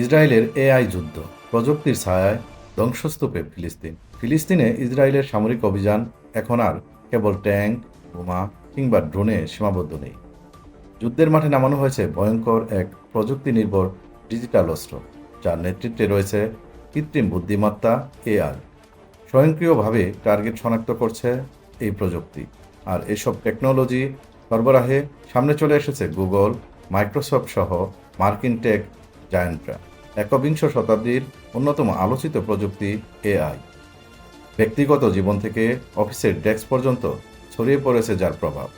ইসরায়েলের এআই যুদ্ধ, প্রযুক্তির ছায়ায় ধ্বংসস্তূপে ফিলিস্তিন। ফিলিস্তিনে ইসরায়েলের সামরিক অভিযান এখন আর কেবল ট্যাঙ্ক, বোমা কিংবা ড্রোনে সীমাবদ্ধ নেই। যুদ্ধের মাঠে নামানো হয়েছে ভয়ঙ্কর এক প্রযুক্তি নির্ভর ডিজিটাল অস্ত্র, যার নেতৃত্বে রয়েছে কৃত্রিম বুদ্ধিমত্তা এআই। স্বয়ংক্রিয়ভাবে টার্গেট শনাক্ত করছে এই প্রযুক্তি, আর এসব টেকনোলজি সরবরাহে সামনে চলে এসেছে গুগল, মাইক্রোসফট সহ মার্কিন টেক জায়ান্টরা। একবিংশ শতাব্দীর অন্যতম আলোচিত প্রযুক্তি এআই। ব্যক্তিগত জীবন থেকে অফিসের ডেস্ক পর্যন্ত ছড়িয়ে পড়েছে যার প্রভাব।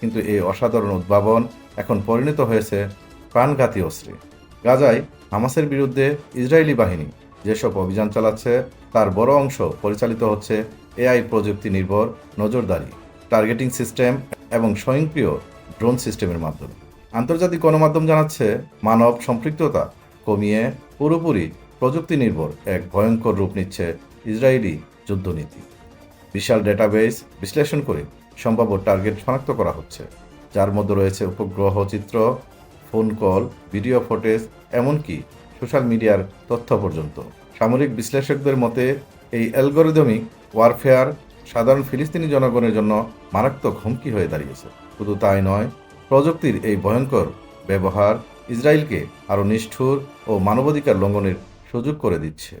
কিন্তু এই অসাধারণ উদ্ভাবন এখন পরিণত হয়েছে প্রাণঘাতী অস্ত্রে। গাজায় হামাসের বিরুদ্ধে ইসরায়েলি বাহিনী যেসব অভিযান চালাচ্ছে, তার বড় অংশ পরিচালিত হচ্ছে এআই প্রযুক্তি নির্ভর নজরদারি, টার্গেটিং সিস্টেম এবং স্বয়ংক্রিয় ড্রোন সিস্টেমের মাধ্যমে। আন্তর্জাতিক গণমাধ্যম জানাচ্ছে, মানব সম্পৃক্ততা কমিয়ে পুরোপুরি প্রযুক্তি নির্ভর এক ভয়ঙ্কর রূপ নিচ্ছে ইসরায়েলি যুদ্ধনীতি। বিশাল ডেটাবেস বিশ্লেষণ করে সম্ভাব্য টার্গেট শনাক্ত করা হচ্ছে, যার মধ্যে রয়েছে উপগ্রহ চিত্র, ফোন কল, ভিডিও ফুটেজ, এমনকি সোশ্যাল মিডিয়ার তথ্য পর্যন্ত। সামরিক বিশ্লেষকদের মতে, এই অ্যালগোরিদমিক ওয়ারফেয়ার সাধারণ ফিলিস্তিনি জনগণের জন্য মারাত্মক হুমকি হয়ে দাঁড়িয়েছে। শুধু তাই নয় প্রযুক্তির এই ভয়ঙ্কর ব্যবহার ইসরায়েলকে আরও নিষ্ঠুর ও মানবাধিকার লঙ্ঘনের সুযোগ করে দিচ্ছে।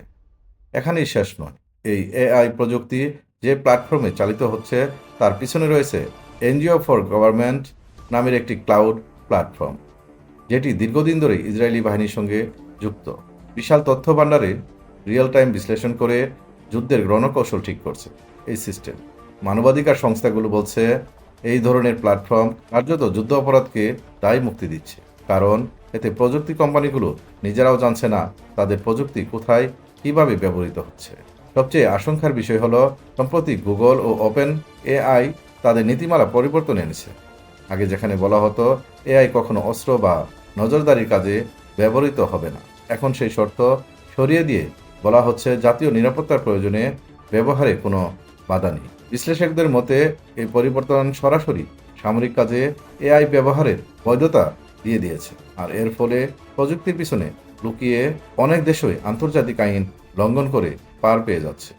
এখানেই শেষ নয়। এই এআই প্রযুক্তি যে প্ল্যাটফর্মে চালিত হচ্ছে, তার পিছনে রয়েছে এনজিও ফর গভর্নমেন্ট নামের একটি ক্লাউড প্ল্যাটফর্ম, যেটি দীর্ঘদিন ধরে ইসরায়েলি বাহিনীর সঙ্গে যুক্ত। বিশাল তথ্য ভাণ্ডারে রিয়েল টাইম বিশ্লেষণ করে যুদ্ধের রণকৌশল ঠিক করছে এই সিস্টেম। মানবাধিকার সংস্থাগুলো বলছে এই ধরনের প্ল্যাটফর্ম কার্যত যুদ্ধ অপরাধকে দায় মুক্তি দিচ্ছে। কারণ এতে প্রযুক্তি কোম্পানিগুলো নিজেরাও জানছে না তাদের প্রযুক্তি কোথায়, কীভাবে ব্যবহৃত হচ্ছে। সবচেয়ে আশঙ্কার বিষয় হলো, সম্প্রতি গুগল ও ওপেন এআই তাদের নীতিমালা পরিবর্তন এনেছে। আগে যেখানে বলা হতো, এআই কখনো অস্ত্র বা নজরদারির কাজে ব্যবহৃত হবে না। এখন সেই শর্ত সরিয়ে দিয়ে বলা হচ্ছে, জাতীয় নিরাপত্তার প্রয়োজনে ব্যবহারে কোনো বাধা নেই। বিশ্লেষকদের মতে, এই পরিবর্তন সরাসরি সামরিক কাজে এআই ব্যবহারের বৈধতা দিয়ে দিয়েছে, আর এর ফলে প্রযুক্তির পিছনে লুকিয়ে অনেক দেশই আন্তর্জাতিক আইন লঙ্ঘন করে পার পেয়ে যাচ্ছে।